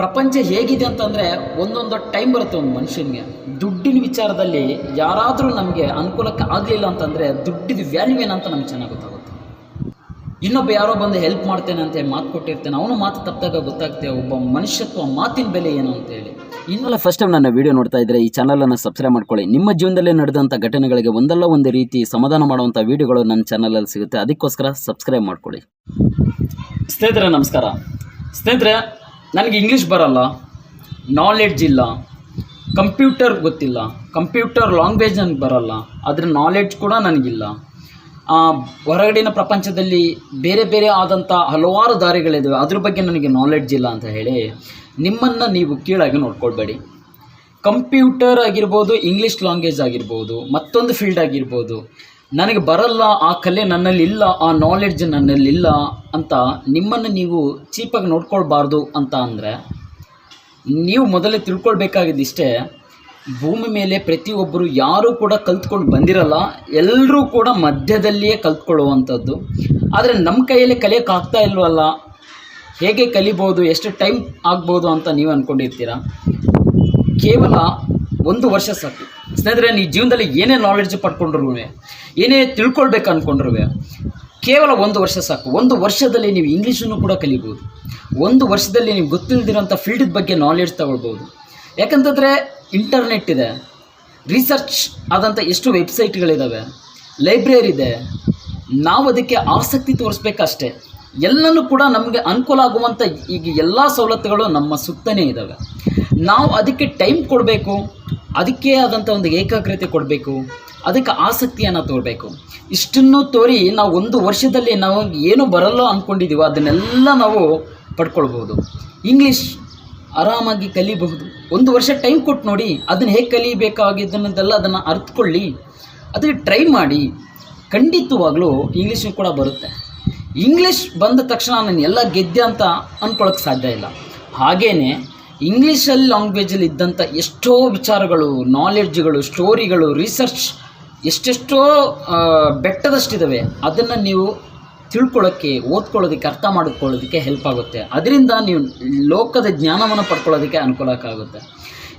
ಪ್ರಪಂಚ ಹೇಗಿದೆ ಅಂತಂದರೆ ಒಂದೊಂದು ಟೈಮ್ ಬರುತ್ತೆ ಒಂದು ಮನುಷ್ಯನಿಗೆ. ದುಡ್ಡಿನ ವಿಚಾರದಲ್ಲಿ ಯಾರಾದರೂ ನಮಗೆ ಅನುಕೂಲಕ್ಕೆ ಆಗಲಿಲ್ಲ ಅಂತಂದರೆ ದುಡ್ಡಿದ ವ್ಯಾಲ್ಯೂ ಏನಂತ ನಮ್ಗೆ ಚೆನ್ನಾಗಿ ಗೊತ್ತಾಗುತ್ತೆ. ಇನ್ನೊಬ್ಬ ಯಾರೋ ಬಂದು ಹೆಲ್ಪ್ ಮಾಡ್ತೇನೆ ಅಂತ ಮಾತು ಕೊಟ್ಟಿರ್ತೇನೆ ಅವನು ಮಾತು ತಪ್ಪದಾಗ ಗೊತ್ತಾಗುತ್ತೆ ಒಬ್ಬ ಮನುಷ್ಯತ್ವ ಮಾತಿನ ಬೆಲೆ ಏನು ಅಂತ ಹೇಳಿ. ಇನ್ನೆಲ್ಲ ಫಸ್ಟ್ ಟೈಮ್ ನನ್ನ ವಿಡಿಯೋ ನೋಡ್ತಾ ಇದ್ರೆ ಈ ಚಾನಲನ್ನು ಸಬ್ಸ್ಕ್ರೈಬ್ ಮಾಡ್ಕೊಳ್ಳಿ. ನಿಮ್ಮ ಜೀವನದಲ್ಲಿ ನಡೆದಂಥ ಘಟನೆಗಳಿಗೆ ಒಂದಲ್ಲ ಒಂದು ರೀತಿ ಸಮಾಧಾನ ಮಾಡುವಂಥ ವೀಡಿಯೋಗಳು ನನ್ನ ಚಾನಲಲ್ಲಿ ಸಿಗುತ್ತೆ. ಅದಕ್ಕೋಸ್ಕರ ಸಬ್ಸ್ಕ್ರೈಬ್ ಮಾಡ್ಕೊಳ್ಳಿ. ಸ್ನೇಹಿತರೆ ನಮಸ್ಕಾರ. ಸ್ನೇಹಿತರೆ ನನಗೆ ಇಂಗ್ಲೀಷ್ ಬರಲ್ಲ ನಾಲೆಡ್ಜ್ ಇಲ್ಲ ಕಂಪ್ಯೂಟರ್ ಗೊತ್ತಿಲ್ಲ ಕಂಪ್ಯೂಟರ್ ಲ್ಯಾಂಗ್ವೇಜ್ ನನಗೆ ಬರಲ್ಲ ಅದರ ನಾಲೆಡ್ಜ್ ಕೂಡ ನನಗಿಲ್ಲ. ಹೊರಗಡಿನ ಪ್ರಪಂಚದಲ್ಲಿ ಬೇರೆ ಬೇರೆ ಆದಂಥ ಹಲವಾರು ದಾರಿಗಳಿದ್ದಾವೆ ಅದ್ರ ಬಗ್ಗೆ ನನಗೆ ನಾಲೆಡ್ಜ್ ಇಲ್ಲ ಅಂತ ಹೇಳಿ ನಿಮ್ಮನ್ನು ನೀವು ಕೀಳಾಗಿ ನೋಡ್ಕೊಳ್ಬೇಡಿ. ಕಂಪ್ಯೂಟರ್ ಆಗಿರ್ಬೋದು ಇಂಗ್ಲೀಷ್ ಲ್ಯಾಂಗ್ವೇಜ್ ಆಗಿರ್ಬೋದು, ಮತ್ತೊಂದು ಫೀಲ್ಡ್ ಆಗಿರ್ಬೋದು ನನಗೆ ಬರಲ್ಲ, ಆ ಕಲೆ ನನ್ನಲ್ಲಿ ಇಲ್ಲ, ಆ ನಾಲೆಡ್ಜ್ ನನ್ನಲ್ಲಿಲ್ಲ ಅಂತ ನಿಮ್ಮನ್ನು ನೀವು ಚೀಪಾಗಿ ನೋಡ್ಕೊಳ್ಬಾರ್ದು ಅಂತ ಅಂದರೆ, ನೀವು ಮೊದಲೇ ತಿಳ್ಕೊಳ್ಬೇಕಾಗಿದ್ದಿಷ್ಟೇ, ಭೂಮಿ ಮೇಲೆ ಪ್ರತಿಯೊಬ್ಬರು ಯಾರೂ ಕೂಡ ಕಲ್ತ್ಕೊಂಡು ಬಂದಿರಲ್ಲ ಎಲ್ಲರೂ ಕೂಡ ಮಧ್ಯದಲ್ಲಿಯೇ ಕಲ್ತ್ಕೊಳ್ಳುವಂಥದ್ದು. ಆದರೆ ನಮ್ಮ ಕೈಯಲ್ಲಿ ಕಲಿಯೋಕ್ಕಾಗ್ತಾ ಇಲ್ವಲ್ಲ? ಹೇಗೆ ಕಲಿಬೋದು, ಎಷ್ಟು ಟೈಮ್ ಆಗ್ಬೋದು ಅಂತ ನೀವು ಅಂದ್ಕೊಂಡಿರ್ತೀರ ಕೇವಲ ಒಂದು ವರ್ಷ ಸಾಕು. ಸ್ನೇಹಿತರೆ, ನೀ ಜೀವನದಲ್ಲಿ ಏನೇ ನಾಲೆಡ್ಜ್ ಪಡ್ಕೊಂಡ್ರು ಏನೇ ತಿಳ್ಕೊಳ್ಬೇಕು ಅಂದ್ಕೊಂಡ್ರು ಕೇವಲ ಒಂದು ವರ್ಷ ಸಾಕು. ಒಂದು ವರ್ಷದಲ್ಲಿ ನೀವು ಇಂಗ್ಲೀಷನ್ನು ಕೂಡ ಕಲಿಬೋದು. ಒಂದು ವರ್ಷದಲ್ಲಿ ನೀವು ಗೊತ್ತಿಲ್ಲದಿರೋಂಥ ಫೀಲ್ಡ್ ಬಗ್ಗೆ ನಾಲೆಡ್ಜ್ ತಗೊಳ್ಬೋದು. ಯಾಕಂತಂದರೆ ಇಂಟರ್ನೆಟ್ ಇದೆ. ರಿಸರ್ಚ್ ಆದಂಥ ಎಷ್ಟು ವೆಬ್ಸೈಟ್ಗಳಿದ್ದಾವೆ ಲೈಬ್ರರಿ ಇದೆ. ನಾವು ಅದಕ್ಕೆ ಆಸಕ್ತಿ ತೋರಿಸ್ಬೇಕಷ್ಟೇ. ಎಲ್ಲನೂ ಕೂಡ ನಮಗೆ ಅನುಕೂಲ ಆಗುವಂಥ ಈಗ ಎಲ್ಲ ಸವಲತ್ತುಗಳು ನಮ್ಮ ಸುತ್ತನೇ ಇದ್ದಾವೆ ನಾವು ಅದಕ್ಕೆ ಟೈಮ್ ಕೊಡಬೇಕು. ಅದಕ್ಕೆ ಆದಂಥ ಒಂದು ಏಕಾಗ್ರತೆ ಕೊಡಬೇಕು, ಅದಕ್ಕೆ ಆಸಕ್ತಿಯನ್ನು ತೋರಬೇಕು. ಇಷ್ಟನ್ನು ತೋರಿ ನಾವು ಒಂದು ವರ್ಷದಲ್ಲಿ ನಾವು ಏನು ಬರಲ್ಲ ಅಂದ್ಕೊಂಡಿದ್ದೀವೋ ಅದನ್ನೆಲ್ಲ ನಾವು ಪಡ್ಕೊಳ್ಬೋದು. ಇಂಗ್ಲೀಷ್ ಆರಾಮಾಗಿ ಕಲಿಬಹುದು. ಒಂದು ವರ್ಷ ಟೈಮ್ ಕೊಟ್ಟು ನೋಡಿ ಅದನ್ನು ಹೇಗೆ ಕಲಿಬೇಕಾಗಿದ್ದನ್ನೋದೆಲ್ಲ ಅದನ್ನು ಅರ್ಥಕೊಳ್ಳಿ ಅದಕ್ಕೆ ಟ್ರೈ ಮಾಡಿ. ಖಂಡಿತವಾಗ್ಲೂ ಇಂಗ್ಲೀಷು ಕೂಡ ಬರುತ್ತೆ. ಇಂಗ್ಲೀಷ್ ಬಂದ ತಕ್ಷಣ ನಾನು ಎಲ್ಲ ಗೆದ್ದೆ ಅಂತ ಅಂದ್ಕೊಳ್ಳೋಕ್ಕೆ ಸಾಧ್ಯ ಇಲ್ಲ. ಹಾಗೇನೆ ಇಂಗ್ಲೀಷಲ್ಲಿ ಲ್ಯಾಂಗ್ವೇಜಲ್ಲಿ ಇದ್ದಂಥ ಎಷ್ಟೋ ವಿಚಾರಗಳು ನಾಲೆಡ್ಜ್ಗಳು ಸ್ಟೋರಿಗಳು ರಿಸರ್ಚ್ ಎಷ್ಟೆಷ್ಟೋ ಬೆಟ್ಟದಷ್ಟಿದ್ದಾವೆ ಅದನ್ನು ನೀವು ತಿಳ್ಕೊಳ್ಳೋಕ್ಕೆ ಓದ್ಕೊಳ್ಳೋದಕ್ಕೆ, ಅರ್ಥ ಮಾಡಿಕೊಳ್ಳೋದಕ್ಕೆ ಹೆಲ್ಪ್ ಆಗುತ್ತೆ. ಅದರಿಂದ ನೀವು ಲೋಕದ ಜ್ಞಾನವನ್ನು ಪಡ್ಕೊಳ್ಳೋದಕ್ಕೆ ಅನುಕೂಲಕ್ಕಾಗುತ್ತೆ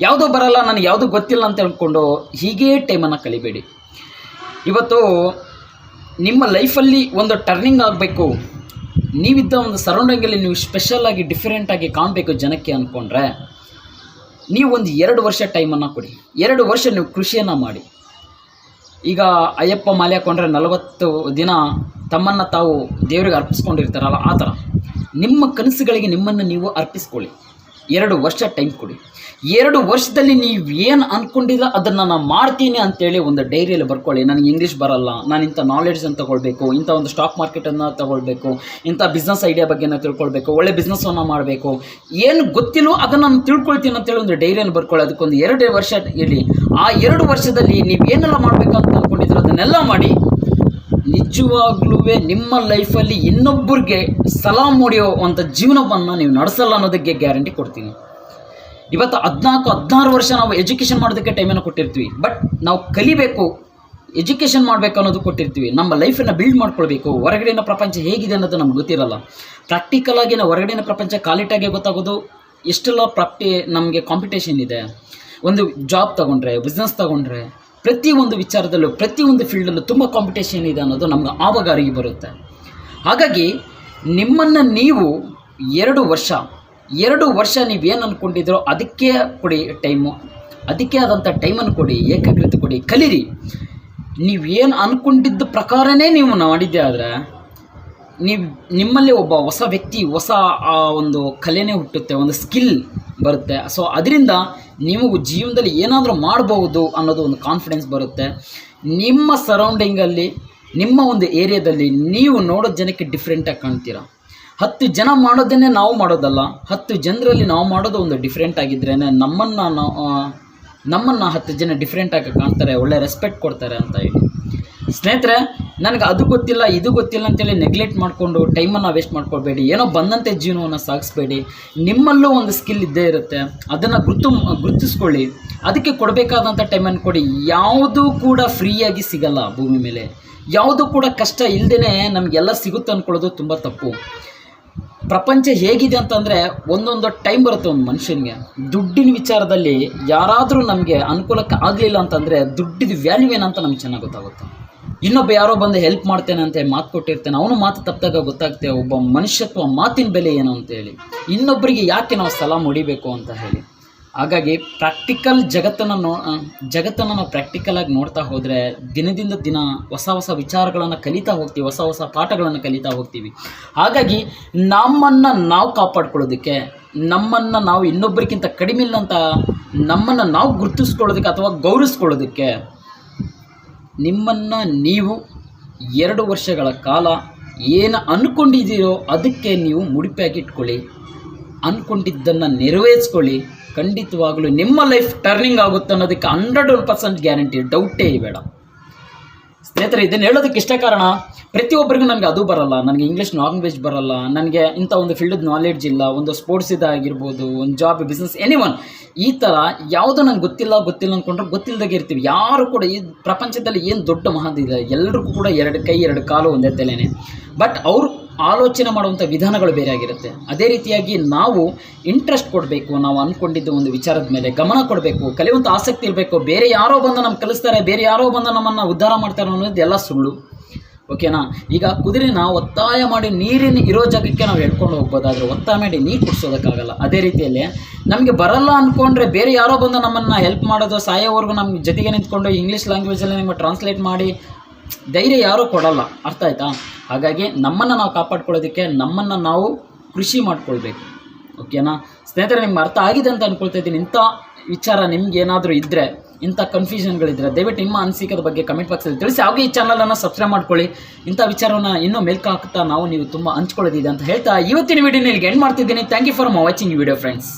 ಯಾವುದೋ ಬರಲ್ಲ, ನನಗೆ ಯಾವುದೂ ಗೊತ್ತಿಲ್ಲ ಅಂತ ಹೇಳ್ಕೊಂಡು ಹೀಗೇ ಟೈಮನ್ನು ಕಲಿಬೇಡಿ. ಇವತ್ತು ನಿಮ್ಮ ಲೈಫಲ್ಲಿ ಒಂದು ಟರ್ನಿಂಗ್ ಆಗಬೇಕು. ನೀವಿದ್ದ ಒಂದು ಸರೌಂಡಿಂಗಲ್ಲಿ ನೀವು ಸ್ಪೆಷಲಾಗಿ ಡಿಫ್ರೆಂಟಾಗಿ ಕಾಣಬೇಕು ಜನಕ್ಕೆ ಅಂದ್ಕೊಂಡ್ರೆ ನೀವು ಒಂದು ಎರಡು ವರ್ಷ ಟೈಮನ್ನು ಕೊಡಿ. ಎರಡು ವರ್ಷ ನೀವು ಕೃಷಿಯನ್ನು ಮಾಡಿ. ಈಗ ಅಯ್ಯಪ್ಪ ಮಾಲೆ ಹಾಕೊಂಡ್ರೆ ನಲವತ್ತು ದಿನ ತಮ್ಮನ್ನು ತಾವು ದೇವರಿಗೆ ಅರ್ಪಿಸ್ಕೊಂಡಿರ್ತಾರಲ್ಲ, ಆ ಥರ. ನಿಮ್ಮ ಕನಸುಗಳಿಗೆ ನಿಮ್ಮನ್ನು ನೀವು ಅರ್ಪಿಸ್ಕೊಳ್ಳಿ. ಎರಡು ವರ್ಷ ಟೈಮ್ ಕೊಡಿ. ಎರಡು ವರ್ಷದಲ್ಲಿ ನೀವು ಏನು ಅಂದ್ಕೊಂಡಿಲ್ಲ ಅದನ್ನು ನಾನು ಮಾಡ್ತೀನಿ ಅಂತೇಳಿ ಒಂದು ಡೈರಿಯಲ್ಲಿ ಬರ್ಕೊಳ್ಳಿ. ನನಗೆ ಇಂಗ್ಲೀಷ್ ಬರಲ್ಲ. ನಾನು ಇಂಥ ನಾಲೆಡ್ಜನ್ನು ತಗೊಳ್ಬೇಕು, ಇಂಥ ಒಂದು ಸ್ಟಾಕ್ ಮಾರ್ಕೆಟನ್ನು ತಗೊಳ್ಬೇಕು, ಇಂಥ ಬಿಸ್ನೆಸ್ ಐಡಿಯಾ ಬಗ್ಗೆನ ತಿಳ್ಕೊಳ್ಬೇಕು, ಒಳ್ಳೆ ಬಿಸ್ನೆಸ್ಸನ್ನು ಮಾಡಬೇಕು. ಏನು ಗೊತ್ತಿಲ್ಲೋ ಅದನ್ನು ನಾನು ತಿಳ್ಕೊಳ್ತೀನಿ ಅಂತೇಳಿ ಒಂದು ಡೈರಿಯನ್ನು ಬರ್ಕೊಳ್ಳಿ. ಅದಕ್ಕೊಂದು ಎರಡು ವರ್ಷ ಇರಲಿ. ಆ ಎರಡು ವರ್ಷದಲ್ಲಿ ನೀವು ಏನೆಲ್ಲ ಮಾಡಬೇಕು ಅಂತ ಅಂದ್ಕೊಂಡಿದ್ರು ಅದನ್ನೆಲ್ಲ ಮಾಡಿ. ನಿಜವಾಗ್ಲೂ ನಿಮ್ಮ ಲೈಫಲ್ಲಿ ಇನ್ನೊಬ್ಬರಿಗೆ ಸಲಾಮ್ ಹೊಡೆಯೋ ಅಂಥ ಜೀವನವನ್ನು ನೀವು ನಡೆಸಲ್ಲ ಅನ್ನೋದಕ್ಕೆ ಗ್ಯಾರಂಟಿ ಕೊಡ್ತೀನಿ. ಇವತ್ತು ಹದಿನಾಲ್ಕು, ಹದಿನಾರು ವರ್ಷ ನಾವು ಎಜುಕೇಷನ್ ಮಾಡೋದಕ್ಕೆ ಟೈಮನ್ನು ಕೊಟ್ಟಿರ್ತೀವಿ. ಬಟ್ ನಾವು ಕಲಿಬೇಕು, ಎಜುಕೇಷನ್ ಮಾಡಬೇಕು ಅನ್ನೋದು ಕೊಟ್ಟಿರ್ತೀವಿ. ನಮ್ಮ ಲೈಫನ್ನು ಬಿಲ್ಡ್ ಮಾಡ್ಕೊಳ್ಬೇಕು. ಹೊರಗಡೆನ ಪ್ರಪಂಚ ಹೇಗಿದೆ ಅನ್ನೋದು ನಮ್ಗೆ ಗೊತ್ತಿರಲ್ಲ. ಪ್ರಾಕ್ಟಿಕಲ್ ಆಗಿ ನಾವು ಹೊರಗಡೆನ ಪ್ರಪಂಚ ಕಾಲಿಟ್ಟಾಗೆ ಗೊತ್ತಾಗೋದು ಎಷ್ಟೆಲ್ಲ ಪ್ರಾಕ್ಟಿ ನಮಗೆ ಕಾಂಪಿಟೇಷನ್ ಇದೆ. ಒಂದು ಜಾಬ್ ತಗೊಂಡ್ರೆ ಬಿಸ್ನೆಸ್ ತಗೊಂಡ್ರೆ ಪ್ರತಿಯೊಂದು ವಿಚಾರದಲ್ಲೂ, ಪ್ರತಿಯೊಂದು ಫೀಲ್ಡಲ್ಲೂ ತುಂಬ ಕಾಂಪಿಟೇಷನ್ ಇದೆ ಅನ್ನೋದು ನಮ್ಗೆ ಆವಾಗ ಅರಿವು ಬರುತ್ತೆ. ಹಾಗಾಗಿ ನಿಮ್ಮನ್ನು ನೀವು ಎರಡು ವರ್ಷ ಎರಡು ವರ್ಷ ನೀವು ಏನು ಅಂದ್ಕೊಂಡಿದ್ರೋ ಅದಕ್ಕೆ ಕೊಡಿ ಟೈಮು ಅದಕ್ಕೆ ಆದಂಥ ಟೈಮನ್ನು ಕೊಡಿ, ಏಕಾಗ್ರತೆ ಕೊಡಿ, ಕಲೀರಿ. ನೀವೇನು ಅಂದ್ಕೊಂಡಿದ್ದ ಪ್ರಕಾರನೇ ನೀವು ಮಾಡಿದ್ದೆ ಆದರೆ ನೀವು ನಿಮ್ಮಲ್ಲಿ ಒಬ್ಬ ಹೊಸ ವ್ಯಕ್ತಿ, ಹೊಸ ಒಂದು ಕಲೆನೇ ಹುಟ್ಟುತ್ತೆ, ಒಂದು ಸ್ಕಿಲ್ ಬರುತ್ತೆ. ಸೊ ಅದರಿಂದ ನೀವು ಜೀವನದಲ್ಲಿ ಏನಾದರೂ ಮಾಡಬಹುದು ಅನ್ನೋದು ಒಂದು ಕಾನ್ಫಿಡೆನ್ಸ್ ಬರುತ್ತೆ. ನಿಮ್ಮ ಸರೌಂಡಿಂಗಲ್ಲಿ ನಿಮ್ಮ ಒಂದು ಏರಿಯಾದಲ್ಲಿ ನೀವು ನೋಡೋ ಜನಕ್ಕೆ ಡಿಫ್ರೆಂಟಾಗಿ ಕಾಣ್ತೀರಾ. ಹತ್ತು ಜನ ಮಾಡೋದನ್ನೇ ನಾವು ಮಾಡೋದಲ್ಲ, ಹತ್ತು ಜನರಲ್ಲಿ ನಾವು ಮಾಡೋದು ಒಂದು ಡಿಫ್ರೆಂಟ್ ಆಗಿದ್ರೇ ನಮ್ಮನ್ನು ನಾವು ನಮ್ಮನ್ನು ಹತ್ತು ಜನ ಡಿಫ್ರೆಂಟಾಗಿ ಕಾಣ್ತಾರೆ, ಒಳ್ಳೆ ರೆಸ್ಪೆಕ್ಟ್ ಕೊಡ್ತಾರೆ ಅಂತ ಹೇಳಿ. ಸ್ನೇಹಿತರೆ ನನಗೆ ಅದು ಗೊತ್ತಿಲ್ಲ, ಇದು ಗೊತ್ತಿಲ್ಲ ಅಂತೇಳಿ ನೆಗ್ಲೆಕ್ಟ್ ಮಾಡಿಕೊಂಡು ಟೈಮನ್ನು ವೇಸ್ಟ್ ಮಾಡ್ಕೊಳ್ಬೇಡಿ. ಏನೋ ಬಂದಂತೆ ಜೀವನವನ್ನು ಸಾಗಿಸ್ಬೇಡಿ. ನಿಮ್ಮಲ್ಲೂ ಒಂದು ಸ್ಕಿಲ್ ಇದ್ದೇ ಇರುತ್ತೆ. ಅದನ್ನು ಗುರುತು, ಗುರುತಿಸ್ಕೊಳ್ಳಿ. ಅದಕ್ಕೆ ಕೊಡಬೇಕಾದಂಥ ಟೈಮನ್ನು ಕೊಡಿ. ಯಾವುದೂ ಕೂಡ ಫ್ರೀಯಾಗಿ ಸಿಗಲ್ಲ ಭೂಮಿ ಮೇಲೆ. ಯಾವುದೂ ಕೂಡ ಕಷ್ಟ ಇಲ್ಲದೇ ನಮಗೆಲ್ಲ ಸಿಗುತ್ತೆ ಅಂದ್ಕೊಳ್ಳೋದು ತುಂಬ ತಪ್ಪು. ಪ್ರಪಂಚ ಹೇಗಿದೆ ಅಂತಂದರೆ ಒಂದೊಂದು ಟೈಮ್ ಬರುತ್ತೆ ಒಂದು ಮನುಷ್ಯನಿಗೆ. ದುಡ್ಡಿನ ವಿಚಾರದಲ್ಲಿ ಯಾರಾದರೂ ನಮಗೆ ಅನುಕೂಲಕ್ಕೆ ಆಗಲಿಲ್ಲ ಅಂತಂದರೆ ದುಡ್ಡಿದ ವ್ಯಾಲ್ಯೂ ಏನಂತ ನಮ್ಗೆ ಚೆನ್ನಾಗಿ ಗೊತ್ತಾಗುತ್ತೆ. ಇನ್ನೊಬ್ಬ ಯಾರೋ ಬಂದು ಹೆಲ್ಪ್ ಮಾಡ್ತೇನೆ ಅಂತ ಮಾತು ಕೊಟ್ಟಿರ್ತೇನೆ, ಅವನು ಮಾತು ತಪ್ಪಿದಾಗ ಗೊತ್ತಾಗ್ತೆ ಒಬ್ಬ ಮನುಷ್ಯತ್ವ ಮಾತಿನ ಬೆಲೆ ಏನು ಅಂತೇಳಿ ಇನ್ನೊಬ್ಬರಿಗೆ ಯಾಕೆ ನಾವು ಸಲಾಮ್ ಹೊಡಿಬೇಕು ಅಂತ ಹೇಳಿ. ಹಾಗಾಗಿ ಪ್ರಾಕ್ಟಿಕಲ್ ಜಗತ್ತನ್ನು ನೋ ಜಗತ್ತನ್ನು ನಾವು ಪ್ರಾಕ್ಟಿಕಲ್ ಆಗಿ ನೋಡ್ತಾ ಹೋದರೆ ದಿನದಿಂದ ದಿನ ಹೊಸ ಹೊಸ ವಿಚಾರಗಳನ್ನು ಕಲಿತಾ ಹೋಗ್ತೀವಿ, ಹೊಸ ಹೊಸ ಪಾಠಗಳನ್ನು ಕಲಿತಾ ಹೋಗ್ತೀವಿ. ಹಾಗಾಗಿ ನಮ್ಮನ್ನು ನಾವು ಕಾಪಾಡ್ಕೊಳ್ಳೋದಕ್ಕೆ, ನಮ್ಮನ್ನು ನಾವು ಇನ್ನೊಬ್ಬರಿಗಿಂತ ಕಡಿಮೆ ಇಲ್ಲಂತ ನಮ್ಮನ್ನು ನಾವು ಗುರುತಿಸ್ಕೊಳ್ಳೋದಕ್ಕೆ ಅಥವಾ ಗೌರವಿಸ್ಕೊಳ್ಳೋದಕ್ಕೆ ನಿಮ್ಮನ್ನು ನೀವು ಎರಡು ವರ್ಷಗಳ ಕಾಲ ಏನು ಅಂದ್ಕೊಂಡಿದ್ದೀರೋ ಅದಕ್ಕೆ ನೀವು ಮುಡಿಪಾಗಿ ಇಟ್ಕೊಳ್ಳಿ ಅಂದ್ಕೊಂಡಿದ್ದನ್ನು ನೆರವೇರಿಸ್ಕೊಳ್ಳಿ. ಖಂಡಿತವಾಗಲೂ ನಿಮ್ಮ ಲೈಫ್ ಟರ್ನಿಂಗ್ ಆಗುತ್ತೆ ಅನ್ನೋದಕ್ಕೆ ಹಂಡ್ರೆಡ್ ಒನ್ ಪರ್ಸೆಂಟ್ ಗ್ಯಾರಂಟಿ ಡೌಟೇ ಬೇಡ. ಸ್ನೇಹಿತರೆ, ಇದನ್ನು ಹೇಳೋದಕ್ಕೆ ಇಷ್ಟ ಕಾರಣ, ಪ್ರತಿಯೊಬ್ಬರಿಗೂ ನನಗೆ ಅದು ಬರಲ್ಲ. ನನಗೆ ಇಂಗ್ಲೀಷ್ ಲ್ಯಾಂಗ್ವೇಜ್ ಬರಲ್ಲ. ನನಗೆ ಇಂಥ ಒಂದು ಫೀಲ್ಡ್ ನಾಲೆಡ್ಜ್ ಇಲ್ಲ. ಒಂದು ಸ್ಪೋರ್ಟ್ಸ್ ಇದಾಗಿರ್ಬೋದು ಒಂದು ಜಾಬ್ ಬಿಸ್ನೆಸ್ ಎನಿ ಒನ್ ಈ ಥರ ಯಾವುದೋ ನನಗೆ ಗೊತ್ತಿಲ್ಲ ಗೊತ್ತಿಲ್ಲ ಅಂದ್ಕೊಂಡ್ರೆ ಗೊತ್ತಿಲ್ಲದಾಗೆ ಇರ್ತೀವಿ. ಯಾರು ಕೂಡ ಈ ಪ್ರಪಂಚದಲ್ಲಿ ಏನು ದೊಡ್ಡ ಮಹದಿದೆ ಎಲ್ಲರಿಗೂ ಕೂಡ ಎರಡು ಕೈ, ಎರಡು ಕಾಲು ಒಂದೇ ತಲೆನೇ. ಬಟ್ ಅವರು ಆಲೋಚನೆ ಮಾಡುವಂಥ ವಿಧಾನಗಳು ಬೇರೆ ಆಗಿರುತ್ತೆ. ಅದೇ ರೀತಿಯಾಗಿ ನಾವು ಇಂಟ್ರೆಸ್ಟ್ ಕೊಡಬೇಕು, ನಾವು ಅಂದ್ಕೊಂಡಿದ್ದ ಒಂದು ವಿಚಾರದ ಮೇಲೆ ಗಮನ ಕೊಡಬೇಕು ಕಲಿಯುವಂಥ ಆಸಕ್ತಿ ಇರಬೇಕು, ಬೇರೆ ಯಾರೋ ಬಂದು ನಮ್ಗೆ ಕಲಿಸ್ತಾರೆ, ಬೇರೆ ಯಾರೋ ಬಂದು ನಮ್ಮನ್ನು ಉದ್ಧಾರ ಮಾಡ್ತಾರೆ ಅನ್ನೋದು ಎಲ್ಲ ಸುಳ್ಳು. ಓಕೆನಾ ಈಗ ಕುದುರೆನ ಒತ್ತಾಯ ಮಾಡಿ ನೀರಿನ ಇರೋ ಜಾಗಕ್ಕೆ ನಾವು ಹೇಳ್ಕೊಂಡು ಹೋಗ್ಬೋದಾದ್ರೆ ಒತ್ತಾಯ ಮಾಡಿ ನೀರು ಕುಡಿಸೋದಕ್ಕಾಗಲ್ಲ. ಅದೇ ರೀತಿಯಲ್ಲಿ ನಮಗೆ ಬರಲ್ಲ ಅಂದ್ಕೊಂಡ್ರೆ ಬೇರೆ ಯಾರೋ ಬಂದು ನಮ್ಮನ್ನು ಹೆಲ್ಪ್ ಮಾಡೋದು, ಸಾಯೋವರೆಗೂ ನಮ್ಮ ಜೊತೆಗೆ ನಿಂತ್ಕೊಂಡು ಇಂಗ್ಲೀಷ್ ಲ್ಯಾಂಗ್ವೇಜಲ್ಲಿ ನಿಮಗೆ ಟ್ರಾನ್ಸ್ಲೇಟ್ ಮಾಡಿ ಧೈರ್ಯ ಯಾರೂ ಕೊಡಲ್ಲ. ಅರ್ಥ ಆಯ್ತಾ? ಹಾಗಾಗಿ ನಮ್ಮನ್ನು ನಾವು ಕಾಪಾಡ್ಕೊಳ್ಳೋದಕ್ಕೆ ನಮ್ಮನ್ನು ನಾವು ಕೃಷಿ ಮಾಡ್ಕೊಳ್ಬೇಕು. ಓಕೆನಾ? ಸ್ನೇಹಿತರೆ, ನಿಮ್ಗೆ ಅರ್ಥ ಆಗಿದೆ ಅಂತ ಅನ್ಕೊಳ್ತಾ ಇದ್ದೀನಿ. ಇಂಥ ವಿಚಾರ ನಿಮ್ಗೆ ಏನಾದರೂ ಇದ್ದರೆ ಇಂಥ ಕನ್ಫ್ಯೂಷನ್ಗಳಿದ್ರೆ ದಯವಿಟ್ಟು ನಿಮ್ಮ ಅನಿಸಿಕೆದ ಬಗ್ಗೆ ಕಮೆಂಟ್ ಬಾಕ್ಸಲ್ಲಿ ತಿಳಿಸಿ. ಹಾಗೆ ಈ ಚಾನಲನ್ನು ಸಬ್ಸ್ಕ್ರೈಬ್ ಮಾಡ್ಕೊಳ್ಳಿ. ಇಂಥ ವಿಚಾರವನ್ನು ಇನ್ನೂ ಮೇಲ್ಕೆ ಹಾಕ್ತಾ ನಾವು ನೀವು ತುಂಬ ಹಂಚ್ಕೊಳ್ಳೋದಿದೆ ಅಂತ ಹೇಳ್ತಾ ಇವತ್ತಿನ ವಿಡಿಯೋ ಇಲ್ಲಿಗೆ ಎಂಡ್ ಮಾಡ್ತಿದ್ದೀನಿ. Thank you for watching video friends